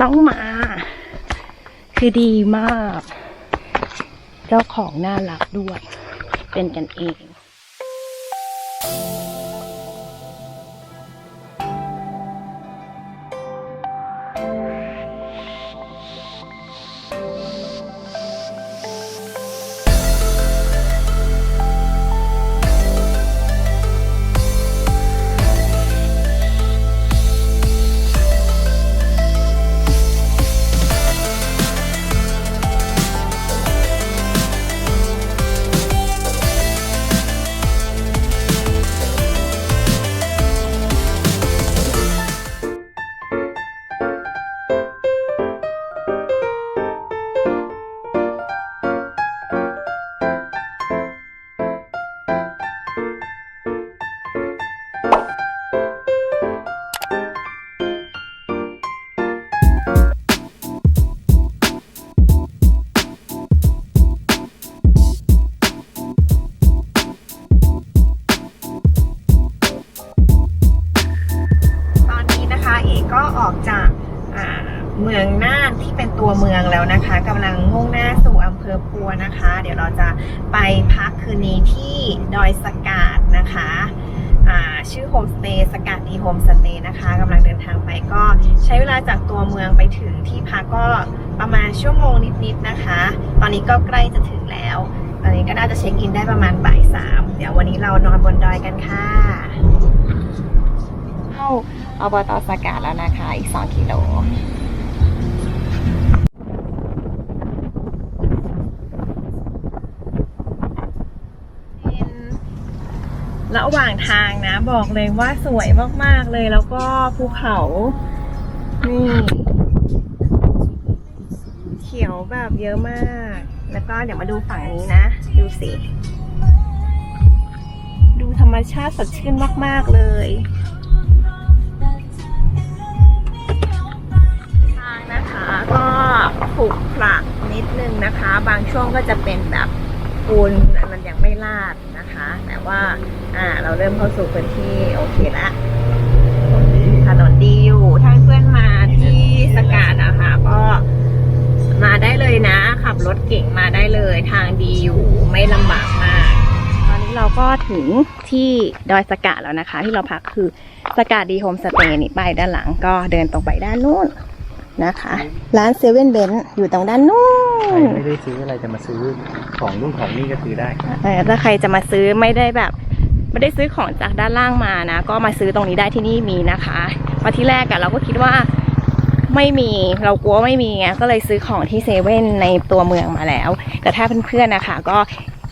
ต้องมา คือดีมาก เจ้าของน่ารักด้วย เป็นกันเอง อบตสกาดแล้วนะคะ อีก 2 กิโลระหว่างทางนะบอกเลยว่าสวยมาก ๆ เลยแล้วก็ภูเขา นี่ เขียวแบบเยอะมาก แล้วก็เดี๋ยวมาดูฝั่งนี้นะ ดูสิ ดูธรรมชาติสดชื่นมาก ๆ เลย ก็ขรุขระนิดนึงนะคะ บางช่วงก็จะเป็นแบบปูนมันยังไม่ลาดนะคะ แต่ว่าอ่าเราเริ่มเข้าสู่พื้นที่โอเคแล้วถนนดีอยู่ถ้าเพื่อนมาที่สกาดนะคะก็มาได้เลยนะ ขับรถเก่งมาได้เลยทางดีอยู่ไม่ลำบากมาก ตอนนี้เราก็ถึงที่ดอยสกาดแล้วนะคะ ที่เราพักคือสกาดดีโฮมสเตย์นี่ป้ายด้านหลังก็เดินตรงไปด้านนู้น นะคะ ร้านเซเว่นเบนอยู่ตรงด้านนู้ใครนไม่ได้ซื้ออะไรจะมาซื้อของนู่นของนี่ก็ซื้อได้เออถ้าใครจะมาซื้อไม่ได้แบบไม่ได้ซื้อของจากด้านล่างมานะ ก็มาซื้อตรงนี้ได้ที่นี่มีนะคะเพราะที่แรกอะเราก็คิดว่าไม่มีเรากลัวไม่มีไงก็เลยซื้อของที่เซเว่นในตัวเมืองมาแล้ว แต่ถ้าเพื่อนๆนะคะ ก็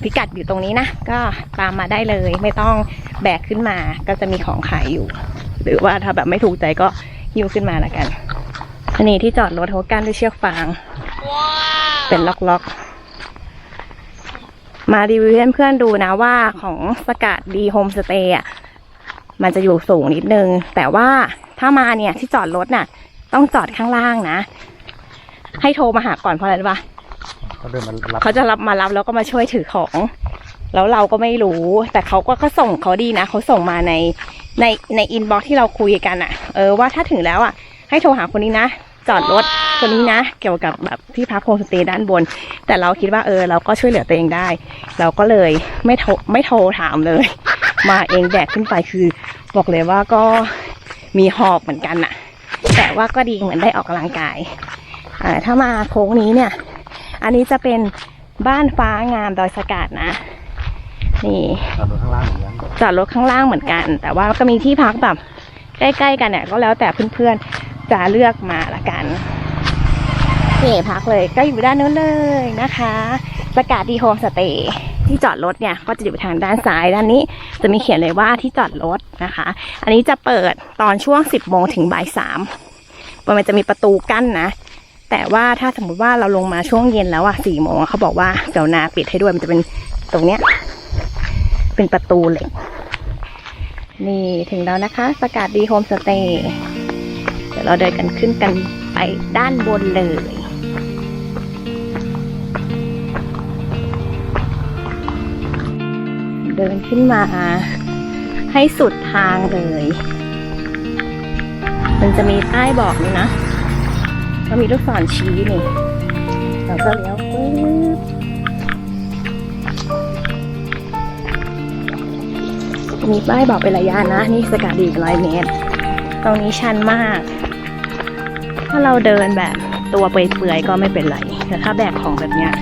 พิกัดอยู่ตรงนี้นะ ก็ตามมาได้เลย ไม่ต้องแบกขึ้นมาก็จะมีของขายอยู่ หรือว่าถ้าแบบไม่ถูกใจก็หิ้วขึ้นมาละกัน อันนี้ที่จอดรถเขากั้นด้วยเชือกฟาง เป็นล็อกๆ มารีวิวให้เพื่อนๆดูนะว่าของสกัดดีโฮมสเตย์อะ มันจะอยู่สูงนิดนึง แต่ว่าถ้ามาเนี่ยที่จอดรถน่ะ ต้องจอดข้างล่างนะ ให้โทรมาหาก่อนเพราะอะไรรู้ปะเขาเดินมารับเขาจะรับมารับแล้วก็มาช่วยถือของ แล้วเราก็ไม่รู้ แต่เขาก็ก็ส่งเขาดีนะเขาส่งมาในในในอินบ็อกที่เราคุยกันอะเออว่าถ้าถึงแล้วอะให้โทรหาคนนี้นะ จอดรถคนนี้นะ เกี่ยวกับแบบที่พักโฮมสเตย์ด้านบน แต่เราคิดว่าเออเราก็ช่วยเหลือตัวเองได้ เราก็เลยไม่โทรไม่โทรถามเลย มาเองแบกขึ้นไปคือ บอกเลยว่าก็มีหอบเหมือนกันอะแต่ว่าก็ดีเหมือนได้ออกกำลังกายอ่าถ้ามาโค้งนี้เนี่ย อันนี้จะเป็นบ้านฟ้างามดอยสกัดนะนี่จอดรถข้างล่างเหมือนกันจอดรถข้างล่างเหมือนกัน แต่ว่าก็มีที่พักแบบใกล้ๆกันเนี่ยก็แล้วแต่เพื่อนๆ จะเลือกมาละกันนี่พักเลยก็อยู่ด้านนู้นเลยนะคะสกัดดีโฮมสเตย์ที่จอดรถเนี่ยก็จะอยู่ทางด้านซ้ายด้านนี้จะมีเขียนเลยว่าที่จอดรถนะคะ อันนี้จะเปิดตอนช่วง 10โมงถึงบ่ายสามมันจะมีประตูกั้นนะแต่ว่าถ้าสมมุติว่าเราลงมาช่วงเย็นแล้วอะสี่โมงเขาบอกว่าเจ้านาปิดให้ด้วยมันจะเป็นตรงเนี้ย เป็นประตูเหล็ก นี่ถึงแล้วนะคะ สกัดดีโฮมสเตย์ ดี๋ยวเราเดินกันขึ้นกันไปด้านบนเลยเดินขึ้นมาให้สุดทางเลย มันจะมีป้ายบอกนี่นะเรามีลูกศรชี้นี่ เราก็เลี้ยวปึ๊บมีป้ายบอกเป็นระยะนะ นี่สกัดดีร้อยเมตร ตรงนี้ชันมาก ถ้าเราเดินแบบตัวเปื่อยๆก็ไม่เป็นไร แต่ถ้าแบกของแบบเนี้ย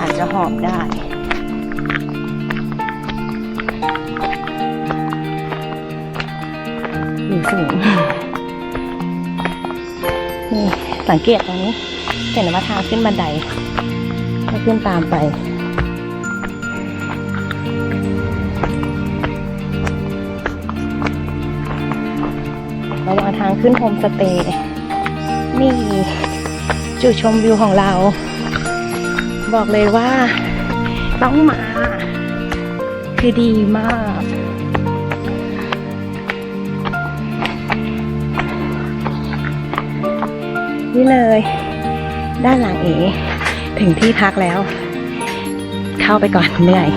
อาจจะหอบได้อยู่สูงนี่สังเกตตรงนี้เห็นว่าทางขึ้นบันไดให้ขึ้นตามไประหว่างทางขึ้นโฮมสเตย์ นี่จุดชมวิวของเรา บอกเลยว่าต้องมา คือดีมาก นี่เลย ด้านหลังเอ ถึงที่พักแล้ว เข้าไปก่อนเหนื่อย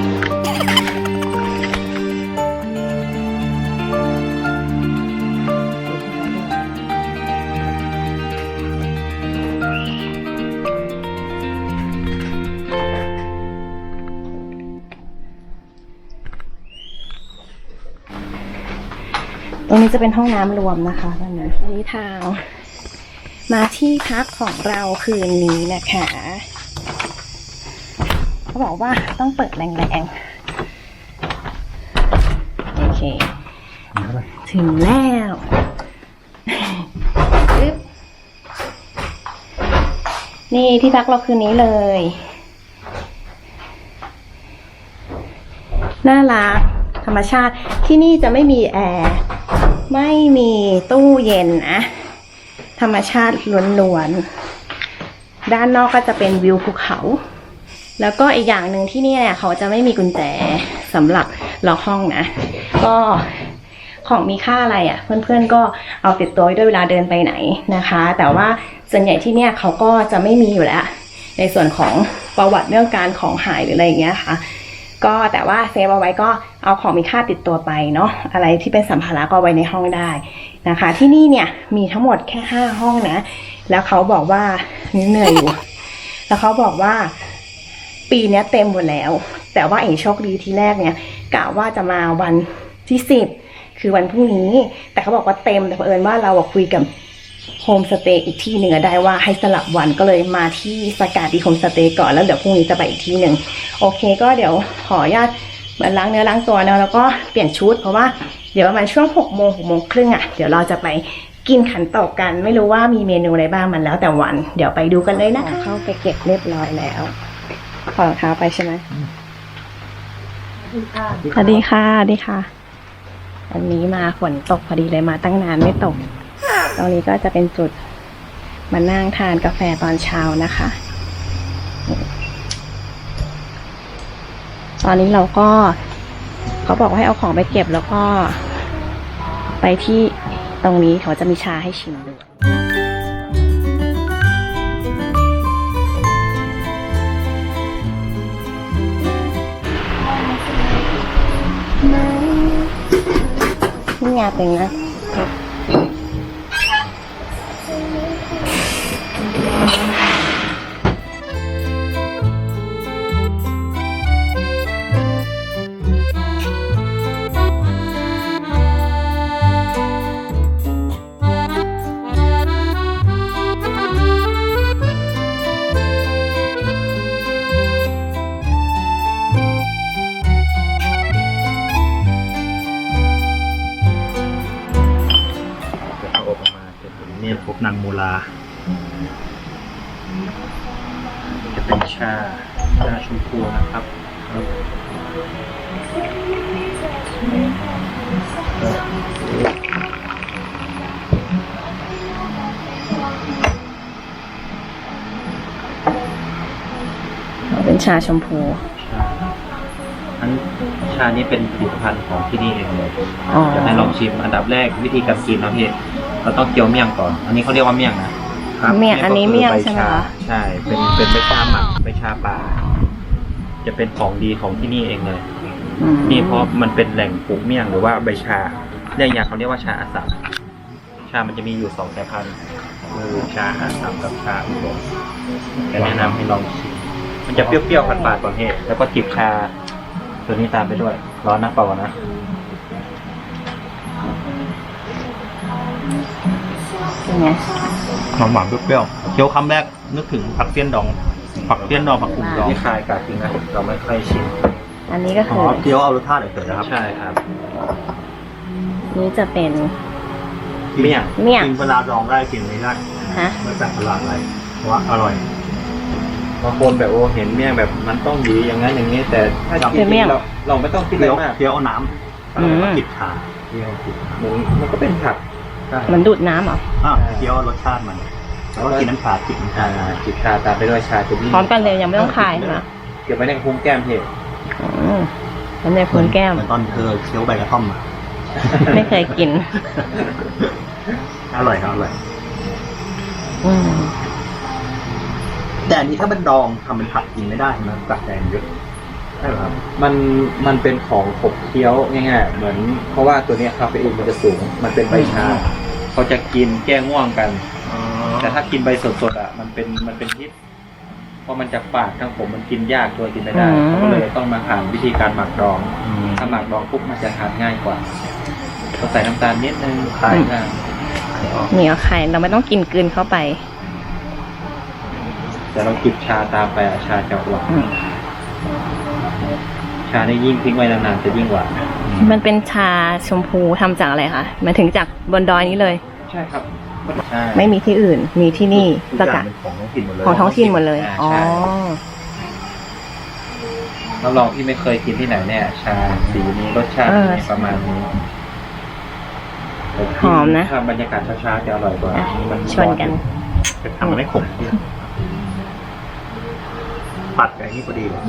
จะเป็นห้องน้ำรวมนะคะด้านนั้อันนี้ทางมาที่พักของเราคืนนี้นะคะเขาบอกว่าต้องเปิดแรงๆ โอเค ถึงแล้วนี่ที่พักเราคืนนี้เลย น่ารักธรรมชาติที่นี่จะไม่มีแอร์ ไม่มีตู้เย็นนะธรรมชาติล้วนๆ ด้านนอกก็จะเป็นวิวภูเขา แล้วก็อีกอย่างหนึ่งที่นี่เนี่ยเขาจะไม่มีกุญแจสำหรับล็อกห้องนะ ก็ของมีค่าอะไรอะ่ะ เพื่อนๆก็เอาติดตัวด้วยเวลาเดินไปไหนนะคะ แต่ว่าส่วนใหญ่ที่เนี่ยเขาก็จะไม่มีอยู่แล้ว ในส่วนของประวัติเรื่องการของหายหรืออะไรอย่างเงี้ยค่ะ ก็แต่ว่าเซฟเอาไว้ก็ เอาของมีค่าติดตัวไปเนาะอะไรที่เป็นสัมภาระก็ไว้ในห้องได้นะคะ ที่นี่เนี่ยมีทั้งหมดแค่ห้าห้องนะ แล้วเขาบอกว่าเหนื่อยอยู่ แล้วเขาบอกว่าปีเนี้ยเต็มหมดแล้ว แต่ว่าเอ๋โชคดีที่แรกเนี่ยกะว่าจะมาวันที่สิบคือวันพรุ่งนี้ แต่เขาบอกว่าเต็มแต่เผอิญว่าเราคุยกับโฮมสเตย์อีกที่หนึ่งได้ว่าให้สลับวันก็เลยมาที่สกาดที่โฮมสเตย์ก่อนแล้วเดี๋ยวพรุ่งนี้จะไปอีกที่หนึ่งโอเคก็เดี๋ยวขออนุญาต มาล้างเนื้อล้างตัวเนอะแล้วก็เปลี่ยนชุดเพราะว่าเดี๋ยวประมาณช่วงหกโมงหกโมงครึ่งอะเดี๋ยวเราจะไปกินขันโตกกัน ไม่รู้ว่ามีเมนูอะไรบ้างมันแล้วแต่วัน เดี๋ยวไปดูกันเลยนะคะเข้าไปเก็บเรียบร้อยแล้วขอรองเท้าไปใช่ไหมสวัสดีค่ะสวัสดีค่ะวันนี้มาฝนตกพอดีเลยมาตั้งนานไม่ตก ตรงนี้ก็จะเป็นจุดมานั่งทานกาแฟตอนเช้านะคะ ตอนนี้เราก็เขาบอกว่าให้เอาของไปเก็บแล้วก็ไปที่ตรงนี้เขาจะมีชาให้ชิมด้วยนี่ไงเป็นนะ ชาชมพูชาอันชานี้เป็นผลิตภัณฑ์ของที่นี่เองเลยอ๋อ จะให้ลองชิมอันดับแรกวิธีการกินนะพี่เราต้องเคี้ยวเมี่ยงก่อน อันนี้เขาเรียกว่าเมี่ยงนะครับเมี่ยงอันนี้ก็คืเมี่ยงใบใช่ไหมชาคะ ใช่เป็นเป็นใบชาหมักใบชาป่า จะเป็นของดีของที่นี่เองเลย อืมนี่เพราะมันเป็นแหล่งปลูกเมี่ยงหรือว่าใบชาเรียกอย่างเขาเรียกว่าชาอาสัมชามันจะมีอยู่สองสายพันธุ์คือชาอาสัมกับชาอุดมจะแนะนำให้ลองชิม มันจะเปรี้ยวๆฝาดๆก่อนเฮแล้วก็จิบชา ตัวนี้ตามไปด้วย ร้อนนะเปล่านะ เป็นไงหอมหวานเปรี้ยวๆเคี้ยวคำแรกนึกถึงผักเตี้ยนดอง ผักเตี้ยนดองผักกุ่มดองนี่คลายกาดจริงนะเราไม่ค่อยชิมอันนี้ก็อ๋คืออเคี้ยวเอารสชาติเฉยๆนะครับใช่ครับนี่จะเป็น เมี่ยงเมี่ยง กินเวลาดองได้กินไม่ได้ฮะ ไม่แปลกประหลาดอะไรเพราะว่าอร่อย บางคนแบบโอ้เห็นเมี่ยงแบบมันต้องหยีอย่างนั้นอย่างนี้ แต่ถ้าเป็นเมี่ยงเราเราไม่ต้องคิดอะไรเคี้ยวมากเคี้ยวเอาน้ำอืมแล้วก็จิบชาเคี้ยวจิบชามันมันก็เป็นผักใช่เหมันดูดน้ำเหรอ อะเคี้ยวรสชาติมันแล้วก็กินน้ำชาจิบน้ำชาอ่าจิบชาตามไปด้วยชาจะยิ่งพร้อมกันเลยยังไม่ต้องคายนะเก็บไว้ในพุงแก้มเห็ดอืมมันในพื้นแก้ม เหมือนตอนเธอเคี้ยวใบกระท่อมอะไม่เคยกิน อร่อยครับอร่อย อืม แต่อันนี้ถ้าเป็นดองทำเป็นผักกินไม่ได้นะกัดแดงเยอะใช่ไหมครับ มันมันเป็นของขบเคี้ยวง่ายๆเหมือนเพราะว่าตัวเนี้ยคาเฟอีนมันจะสูง มันเป็นใบชาเขาจะกินแก้ง่วงกัน แต่ถ้ากินใบสดๆอะมันเป็นมันเป็นพิษเพราะมันจะฝาดทั้งผมมันกินยากตัวกินไม่ได้อืม เขาก็เลยต้องมาผ่านวิธีการหมักดอง อืม ถ้าหมักดองปุ๊บมันจะทานง่ายกว่าเราใส่น้ำตาลนิดนึงคลายง่ายเหนียวไข่เราไม่ต้องกินกลืนเข้าไป แต่เราจิบชาตามไปอะชาจะหวานอืมชานี่ยิ่งทิ้งไว้นานๆจะยิ่งหวานมันเป็นชาชมพูทำจากอะไรคะหมายถึงจากบนดอยนี้เลย ใช่ครับใช่ไม่มีที่อื่น มีที่นี่ทุกสอย่ากังดเป็นของท้องถิ่นหมดเลยของท้องถิ่นหมดเลยอ่าอ๋อใช่รับรองที่ไม่เคยกินที่ไหนเนี่ย ชาสีนี้รสชาติเออนี้ประมาณนี้หอมนะถ้าบรรยากาศช้าๆจะอร่อยกว่าอะมัชวนกัน แต่ทำมันไม่ขม ปัดกับไอ้นี่พอดีเลย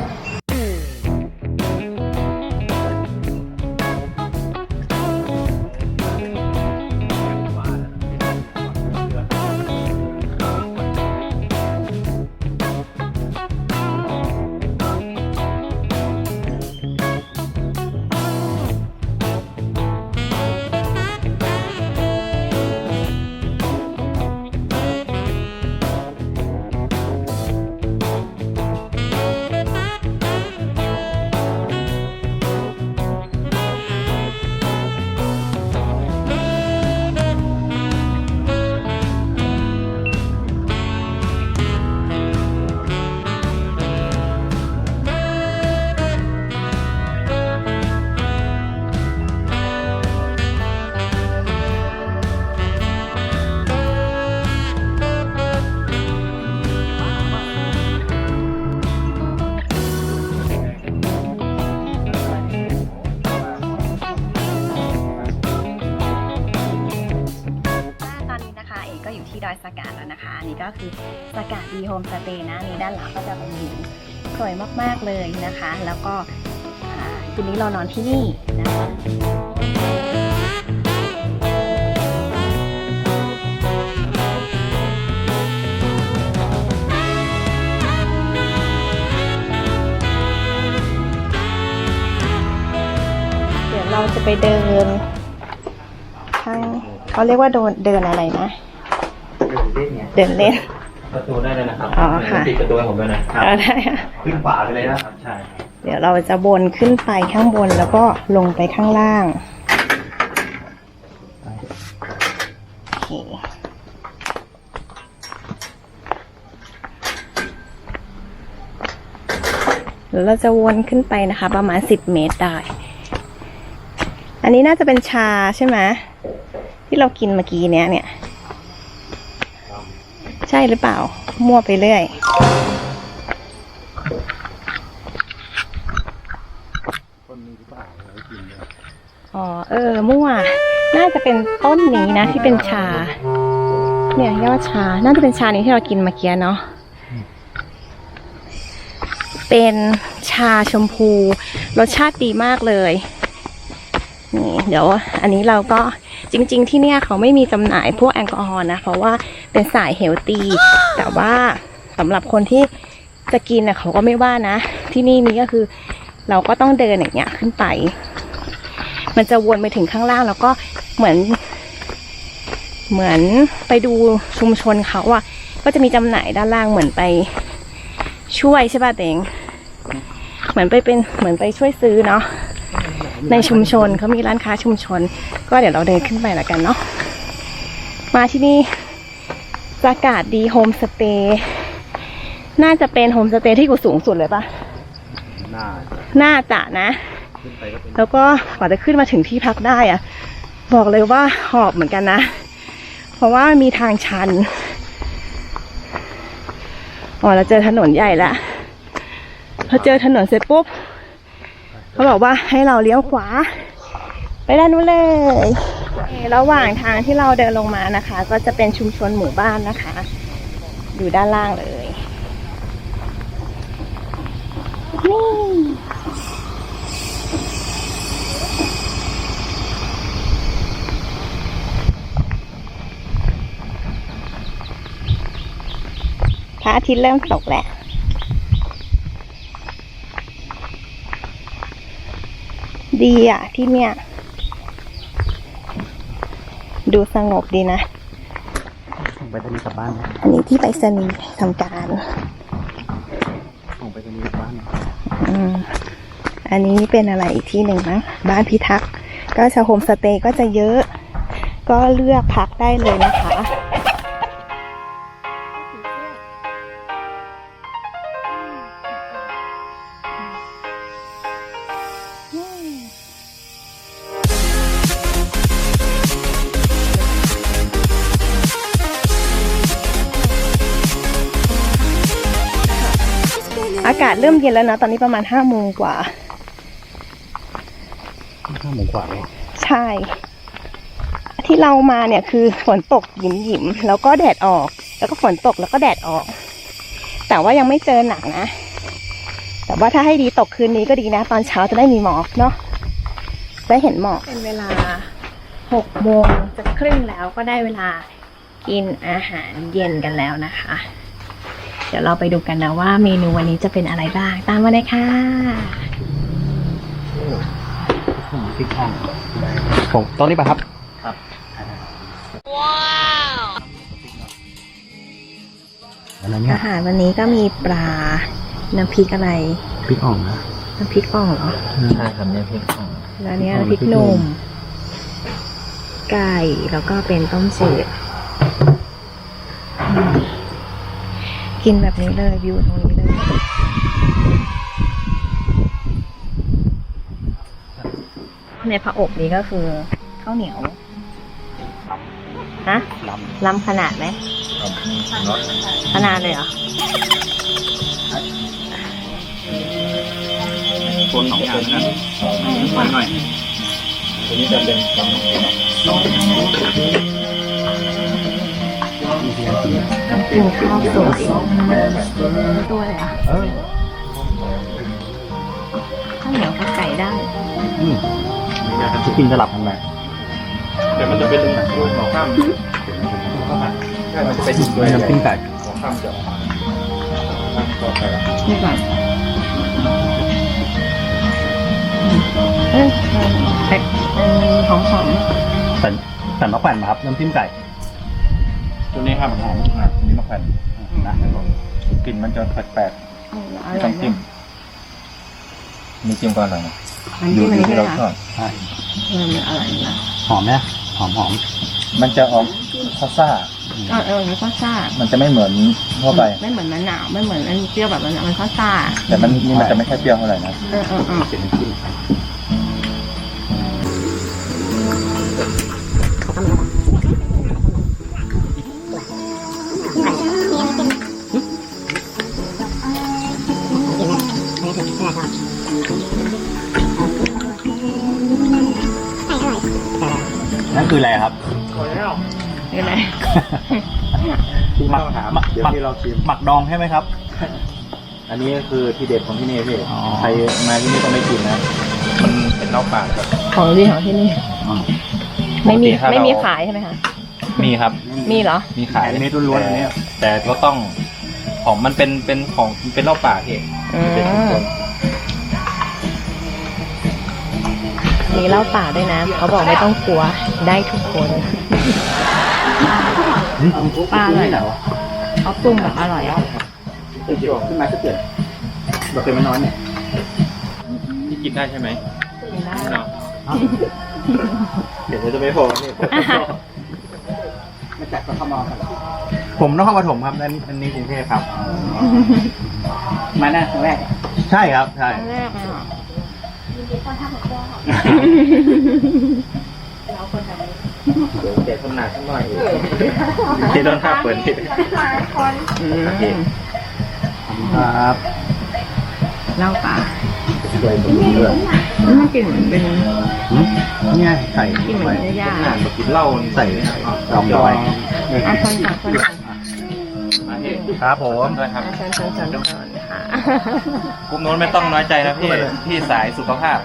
เลยนะคะ แล้วก็อ่าคืนนี้เรานอนที่นี่นะคะเดี๋ยวเราจะไปเดินข้างเขาเรียกว่าโดนเดินอะไรนะ เดินเล่น ประตูได้เลยนะครับอ๋อค่ะ ปิดประตูให้ผมด้วยนะเอาได้ค่ะขึ้นฝาไปเลยนะครับใช่เดี๋ยวเราจะบนขึ้นไปข้างบนแล้วก็ลงไปข้างล่างโอเคเดี๋ยวเราจะวนขึ้นไปนะคะ ประมาณสิบเมตรได้ อันนี้น่าจะเป็นชาใช่ไหมที่เรากินเมื่อกี้เนี้ยเนี่ย ใช่หรือเปล่า มั่วไปเรื่อยอ๋อ เออ มั่ว น่าจะเป็นต้นนี้นะที่เป็นชา เนี่ยยอดชา น่าจะเป็นชานี้ที่เรากินเมื่อกี้เนาะ เป็นชาชมพู รสชาติดีมากเลย นี่ เดี๋ยว อันนี้เราก็ จริง ๆ ที่เนี่ยเขาไม่มีจำหน่ายพวกแอลกอฮอล์นะ เพราะว่าเป็นสายเฮลตีแต่ว่าสำหรับคนที่จะกินนะเขาก็ไม่ว่านะ ที่นี่นี้ก็คือเราก็ต้องเดินอย่างเงี้ยขึ้นไป มันจะวนไปถึงข้างล่างแล้วก็เหมือน เหมือนไปดูชุมชนเขาอะก็จะมีจำหน่ายด้านล่างเหมือนไปช่วยใช่ป่ะเตงเหมือนไปเป็นเหมือนไปช่วยซื้อเนาะ ในชุมชนเขามีร้านค้าชุมชน ก็เดี๋ยวเราเดินขึ้นไปละกันเนาะมาที่นี่อากาศดีโฮมสเตย์น่าจะเป็นโฮมสเตย์ที่อยู่สูงสุดเลยปะหน้าน่าจะนะขึ้นไปก็เป็นแล้วก็กว่าจะขึ้นมาถึงที่พักได้อะบอกเลยว่าหอบเหมือนกันนะ เพราะว่ามีทางชันอ๋อเราเจอถนนใหญ่แล้วพอเจอถนนเสร็จปุ๊บ เขาบอกว่าให้เราเลี้ยวขวา ไปด้านนู้นเลย ระหว่างทางที่เราเดินลงมานะคะ ก็จะเป็นชุมชนหมู่บ้านนะคะ อยู่ด้านล่างเลยนี่พระอาทิตย์เริ่มตกแล้ว ดีอะที่เนี่ย ดูสงบดีนะส่งไปตรงนี้กลับบ้านไหมอันนี้ที่ไปสนีย์ทำการส่งไปตรงนี้กลับบ้านไหมอืมอันนี้เป็นอะไรอีกที่หนึ่งนะบ้านพิทักษ์ก็จะโฮมสเตย์ก็จะเยอะ ก็เลือกพักได้เลยนะคะ เริ่มเย็นแล้วนะ ตอนนี้ประมาณห้าโมงกว่า ห้าโมงกว่าเลยใช่ ที่เรามาเนี่ยคือฝนตกหยิมหยิมๆแล้วก็แดดออก แล้วก็ฝนตกแล้วก็แดดออก แต่ว่ายังไม่เจอหนักนะ แต่ว่าถ้าให้ดีตกคืนนี้ก็ดีนะ ตอนเช้าจะได้มีหมอกเนาะได้เห็นหมอกเป็นเวลาหกโมงจะครึ่งแล้วก็ได้เวลากินอาหารเย็นกันแล้วนะคะเดี๋ยวเราไปดูกันนะว่าเมนูวันนี้จะเป็นอะไรบ้าง ตามมาเลยค่ะผมพริกอ่องผมตอนนี้ป่ะครับ ครับ ว้าวอะไรเนี่ยอาหารวันนี้ก็มีปลา น้ำพริกอะไร พริกอ่องนะ น้ำพริกอ่องเหรอใช่ครับเนี่ยพริกอ่องแล้วเนี้ยอ๋อน้ำพริกน้ำพริกหหนุ่นุ่มมไก่ แล้วก็เป็นต้มจืดอืม กินแบบนี้เลยวิวตรงนี้เลย ในผาอบนี้ก็คือข้าวเหนียวฮะลล้ำขนาดไหมำขนาดเลยเหรอคนสองอย่างนะหน่อยหน่อยตัวนี้จะเป็นกำลัง กินข้าวสวยตัวเลยอะเออข้าวเหนียวกับไก่ได้อืมจะกินสลับกันไหมแต่มันจะเป็นรูปหัวข้ามใช่มันจะเป็นจุดตัวไม่ใหญ่น้ำจิ้มไก่หัวข้ามจะออกมาต่อไปแล้วนี่ก่อนเอ้ยแต่หอมหอมสันสันมะแขวนมาครับน้ำจิ้มไก่ ตัวนี้ครับหอมมากตัวนี้มะแขวนนะกลิ่นมันจะแปลกๆอๆร่ไม่อต้อยงนะจิ้มมีจิ้มก็อร่อยนะมันอยู่จิ้มอันที่นี้เราได้ชอบใช่เออมันอร่อยนะหอมไหมหอมหอมมันจะออกซ่าเออเออมันก็ซ่าๆมันจะไม่เหมือนทั่วไป ไม่เหมือนมะนาวไม่เหมือนอันเปรี้ยวแบบนั้นอะมันก็ซ่าแต่มันนี่มันจะไม่ค่อยเปรี้ยวเท่าไหร่นะเออเออเออ คืออะไรครับนี่แหละหมักถามหมักเดี๋ยวหมักที่เราชิมหมักดองใช่ไหมครับ อันนี้ก็คือที่เด็ดของที่นี่พี่อ๋อใครมาที่นี่ต้องไม่กินนะมันเป็นเหล้าป่าครับของดีของที่นี่ไม่มีปกติถ้าเราไม่มีขายใช่ไหมคะมีครับ มีเหรอ มีขายอันนี้ล้วนๆอันนี้แต่ก็ต้องของมันเป็นเป็นของเป็นเหล้าป่าเองอืมเป็นชุมชน มีเหล้าป่าด้วยนะเขาบอกไม่ต้องกลัวได้ทุกคนปลาอร่อยเขาปรุงแบบอร่อยอะเดี๋ยวขึ้นมาสักเดือนเราเคยมาน้อยเนี่ยที่กินได้ใช่ไหมกินได้เนาะเดี๋ยวจะไม่พอเนี่ยมาจากกทมกันผมนครปฐมครับนั่นอันนี้กรุงเทพครับ มาหน้าครั้งแรก ใช่ครับ ใช่ครั้งแรกเลยเหรอ เดี๋ยวแกทำหนาขึ้นหน่อยที่ต้นข้าเปิดที่อืมครับเหล้าป่าสวยผมเลือกมันกลิ่นเหมือนเป็นนี่ไงใส่กลิ่นเหมือนเนื้อย่างอ่านมากินเหล้านี่ใส่ดองดอยอะชนก่อนชนก่อนครับผมด้วยครับ อะชนชนชนชนค่ะกลุ่มโน้นไม่ต้องน้อยใจนะพี่ พี่สายสุขภาพ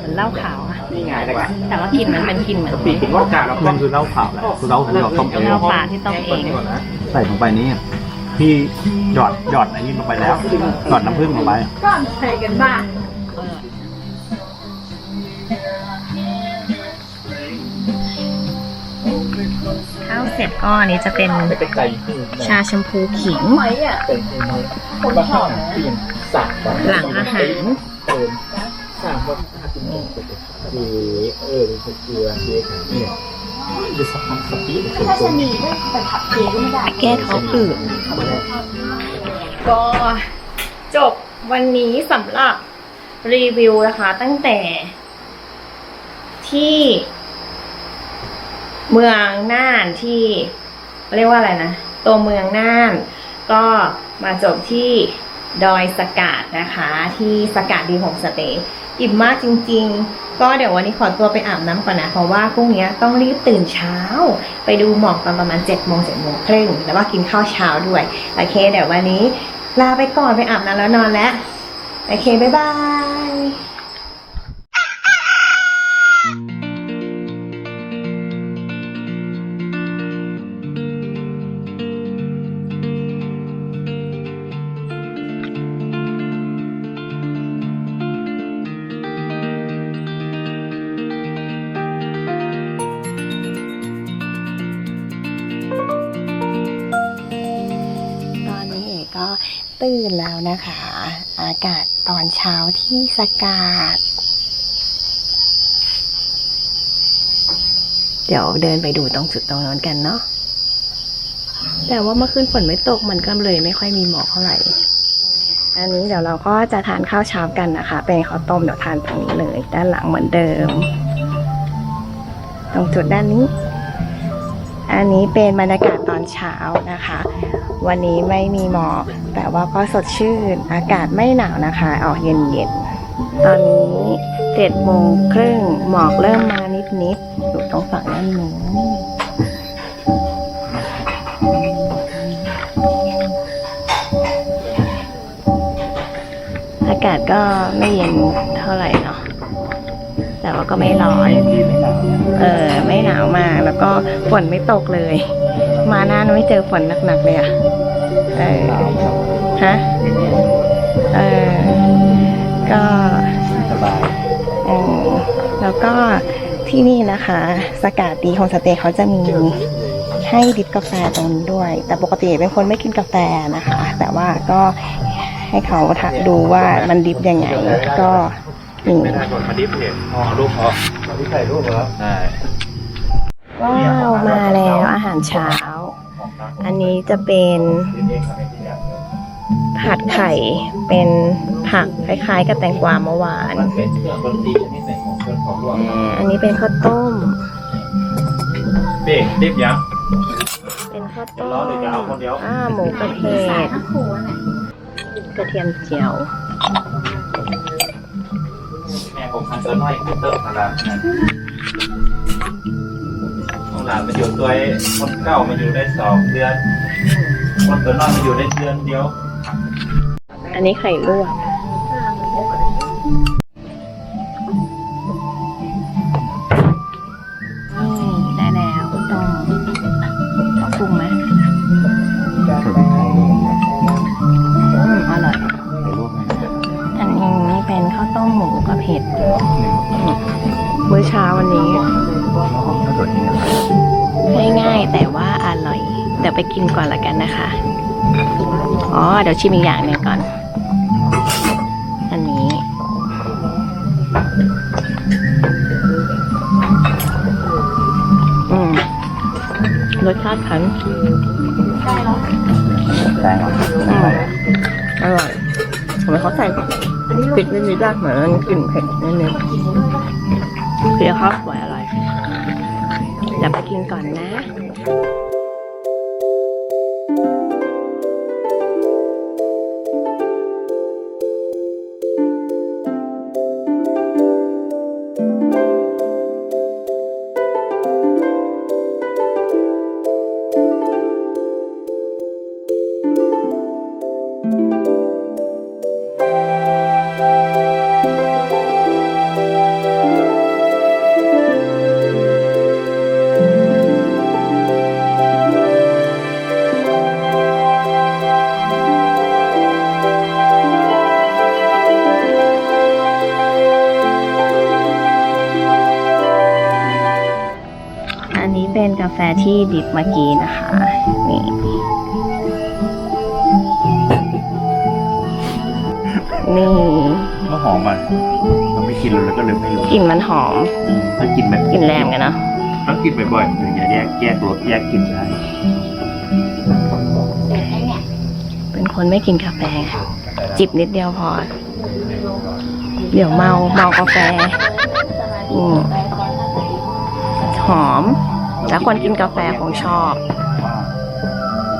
เหมือนเหล้าขาวอะนี่ไงแต่กันแต่ว่ากลิ่นมันเป็นกลิ่นเหมือนปีกินว่ากาแล้วมันคือเหล้าเผาแหละคือเหล้าคือเราต้มเองเหล้าป่าที่ต้มเองใส่ลงไปนี่พี่หยอดหยอดอันนี้ลงไปแล้วหยอดน้ำผึ้งลงไป ข้าวเสร็จก็อันนี้จะเป็นเป็นไก่ที่ชาแชมพูขิงเป็นคนบ้าเปลี่ยนสักหลังอาหารเติมสามวันห้าสิบหกเออเออเป็นเกลือเกลือเนี่ยจะสักสักปีเป็นคนต้มแก้ท้องอืดก็จบวันนี้สำหรับรีวิวนะคะตั้งแต่ที่ เมืองน่านที่เรียกว่าอะไรนะ ตัวเมืองน่าน ก็มาจบที่ดอยสกาดนะคะ ที่สกาดดีโฮมสเตย์อิ่มมากจริง ๆ ก็เดี๋ยววันนี้ขอตัวไปอาบน้ำก่อนนะ เพราะว่าพรุ่งนี้ต้องรีบตื่นเช้า ไปดูหมอกตอนประมาณ7จ็ดโมงเจ็ดโมงครึ่งแล้วว่ากินข้าวเช้าด้วยโอเค เดี๋ยววันนี้ลาไปก่อนไปอาบน้ำแล้วนอนแล้วโอเค บ๊ายบาย ตื่นแล้วนะคะ อากาศตอนเช้าที่สกาด เดี๋ยวเดินไปดูตรงจุดตรงนั้นกันเนาะแต่ว่าเมื่อคืนฝนไม่ตกมันก็เลยไม่ค่อยมีหมอกเท่าไหร่ อันนี้เดี๋ยวเราก็จะทานข้าวเช้ากันนะคะ เป็นข้าวต้มเดี๋ยวทานตรงนี้เลย ด้านหลังเหมือนเดิม ตรงจุดด้านนี้ อันนี้เป็นบรรยากาศตอนเช้านะคะ วันนี้ไม่มีหมอกแต่ว่าก็สดชื่น อากาศไม่หนาวนะคะ ออกเย็นๆตอนนี้เจ็ดโมงครึ่งหมอกเริ่มมานิดๆอยู่ตรงฝั่งด้านนู้นอากาศก็ไม่เย็นเท่าไหร่เนาะแต่ว่าก็ไม่ร้อน เออ ไม่หนาวมาก แล้วก็ฝนไม่ตกเลย มาหน้านไม่เจอฝนหนักๆเลยอะเออฮะเออก็สบายเออแล้วก็ที่นี่นะคะ สกาดดีโฮมสเตย์เขาจะมีให้ดิบกาแฟตรงนี้ด้วย แต่ปกติเป็นคนไม่กินกาแฟนะคะ แต่ว่าก็ให้เขาทักดูว่ามันดิบยังไง ก็นี่ไม่ได้โดนมาดิฟเพจอ๋อรูปเขาที่ใส่รูปเหรอใช่ว้าวมาแล้วอาหารเช้าอั นนี้จะเป็นผัดไข่เป็นผักคล้ายๆ กับแตงกวาเมื่อวานมันเป็นเครื่องดนตรีชนิดหนึ่งของเครื่องของรวมอ่าอันนี้เป็นข้าวต้มเบ้ดิฟยังเป็นข้าวต้ร้อนหรือจะเอามคนเดียวอ่าหมูกระเทศกระเทียมเจียวแม่ผมทำเซอร์น้อยคุเตอร์มาแล้วของ หลานมาอยู่ตัวคนเก่ามาอยู่ได้สองเดือน คนตัวน้อยมาอยู่ได้เดือนเดียว อันนี้ไข่ลวกนี่ได้แล้วต้มต้องปรุงไหมอืมอร่อย อันนี้เป็นข้าวต้มหมูกับเห็ดอืมมื้อเช้าวันนี้ง่ายๆ แต่ว่าอร่อย เดี๋ยวไปกินก่อนละกันนะคะ อ๋อ เดี๋ยวชิมอีกอย่างหนึ่งก่อน อันนี้ อืมรสชาติขันแต่อืมอร่อยทำไมเขาใส่พริกนิดๆได้เหมือนมันกลิ่นเผ็ดนิดนึงเพียข้าวสวยอร่อยเดี๋ยวไปกินก่อนนะ อั ดิบเมื่อกี้นะคะนี่นี่ก็หอมมันเราไม่กินเลยแล้วก็เลยไม่รู้กลิ่นมันหอมอืมถ้ากินแบบกลิ่นแรงกันเนอะต้องกินบ่อยๆถึงจะแยกแยกรสแยกกลิ่นได้เป็นคนไม่กินกาแฟจิบนิดเดียวพอ เดี๋ยวเมาเมากาแฟอืมหอม แล้วคนกินกาแฟคงชอบ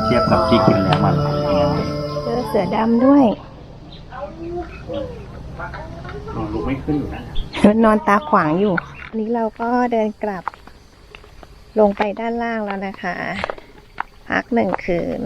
เทียบกับที่กินแล้วมันเจอเสือดำด้วยลุกไม่ขึ้นอยู่นะนอนตาขวางอยู่อันนี้เราก็เดินกลับลงไปด้านล่างแล้วนะคะ พักหนึ่งคืน